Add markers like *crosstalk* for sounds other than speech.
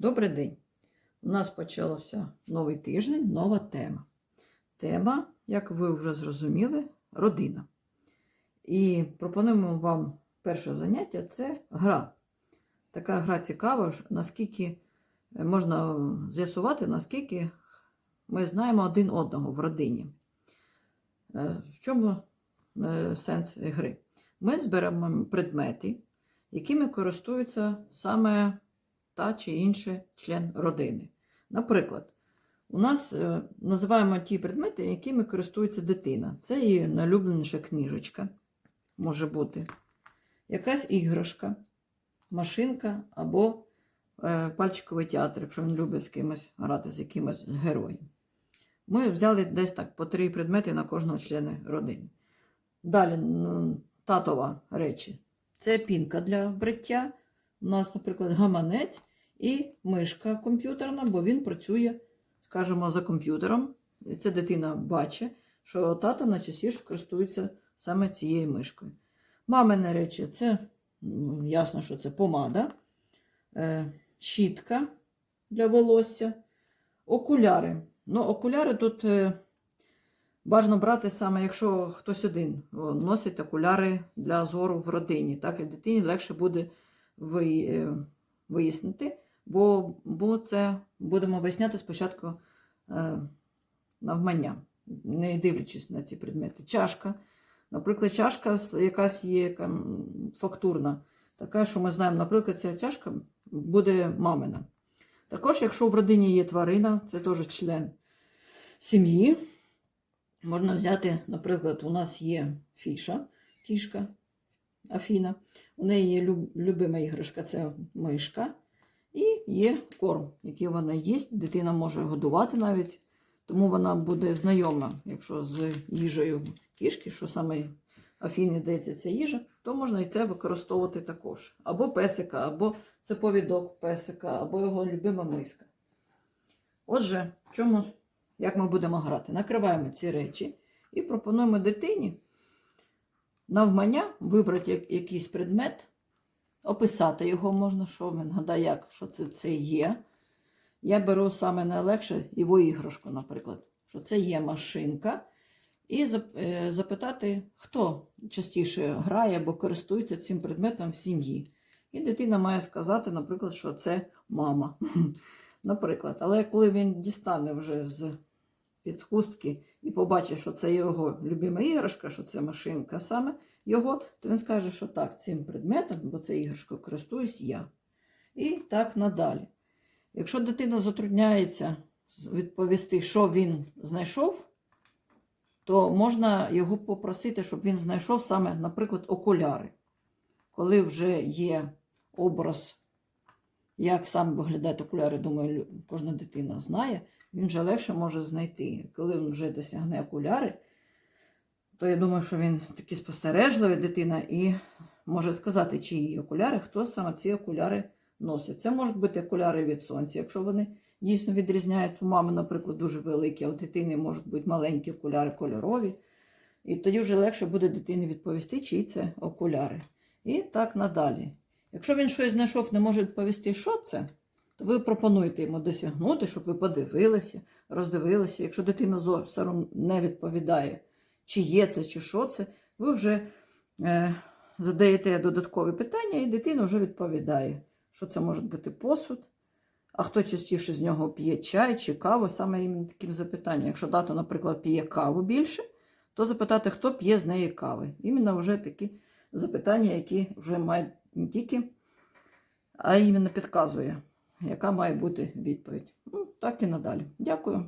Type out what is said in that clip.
Добрий день! У нас почався новий тиждень, нова тема. Тема, як ви вже зрозуміли, родина. І пропонуємо вам перше заняття це гра. Така гра цікава, наскільки е, можна з'ясувати, наскільки ми знаємо один одного в родині. Е, В чому е, сенс гри? Ми зберемо предмети, якими користуються саме та чи інший член родини. Наприклад, у нас е, називаємо ті предмети, якими користується дитина. Це її найулюбленіша книжечка, може бути, якась іграшка, машинка або е, пальчиковий театр, якщо він любить з кимось грати з якимось героєм. Ми взяли десь так по три предмети на кожного члена родини. Далі татова речі. Це пінка для бриття. У нас, наприклад, гаманець і мишка комп'ютерна, бо він працює, скажімо, за комп'ютером. І це дитина бачить, що тато найчастіше користується саме цією мишкою. Мамине речі це ясно, що це помада, е, щітка для волосся, окуляри. Ну, окуляри тут е, бажано брати саме, якщо хтось один носить окуляри для зору в родині. Так і дитині легше буде е, вияснити, бо, бо це будемо виясняти спочатку е, навмання, не дивлячись на ці предмети. Чашка. Наприклад, чашка якась є фактурна, така, що ми знаємо, наприклад, ця чашка буде мамина. Також, якщо в родині є тварина, це теж член сім'ї. Можна взяти, наприклад, у нас є фіша, кішка Афіна. У неї є люб- любима іграшка це мишка. І є корм, який вона їсть. Дитина може годувати навіть, тому вона буде знайома, якщо з їжею кішки, що саме Афіні дається ця їжа, то можна і це використовувати також. Або песика, або це повідок песика, або його любима миска. Отже, чому, як ми будемо грати? Накриваємо ці речі і пропонуємо дитині навмання вибрати якийсь предмет, описати його можна, що він гадає, як, що це, це є. Я беру саме найлегше його іграшку, наприклад, що це є машинка, і е, запитати, хто частіше грає або користується цим предметом в сім'ї. І дитина має сказати, наприклад, що це мама. *laughs* Наприклад, але коли він дістане вже з під хустки і побачить, що це його любима іграшка, що це машинка саме його, то він скаже, що так, цим предметом, бо це іграшкою користуюсь я. І так надалі. Якщо дитина затрудняється відповісти, що він знайшов, то можна його попросити, щоб він знайшов саме, наприклад, окуляри. Коли вже є образ, як саме виглядають окуляри, думаю, кожна дитина знає, він вже легше може знайти. Коли він вже досягне окуляри, то я думаю, що він такий спостережливий дитина і може сказати, чиї окуляри, хто саме ці окуляри носить. Це можуть бути окуляри від сонця, якщо вони дійсно відрізняються. У мами, наприклад, дуже великі, а у дитини можуть бути маленькі окуляри кольорові. І тоді вже легше буде дитині відповісти, чиї це окуляри. І так надалі. Якщо він щось знайшов, не може відповісти, що це, то ви пропонуєте йому досягнути, щоб ви подивилися, роздивилися. Якщо дитина зовсім не відповідає, чи є це, чи що це, ви вже е, задаєте додаткові питання, і дитина вже відповідає, що це може бути посуд, а хто частіше з нього п'є чай чи каву, саме іменно таким запитанням. Якщо тато, наприклад, п'є каву більше, то запитати, хто п'є з неї кави. Іменно вже такі запитання, які вже мають не тільки, а іменно підказує, яка має бути відповідь. Ну, так і надалі. Дякую.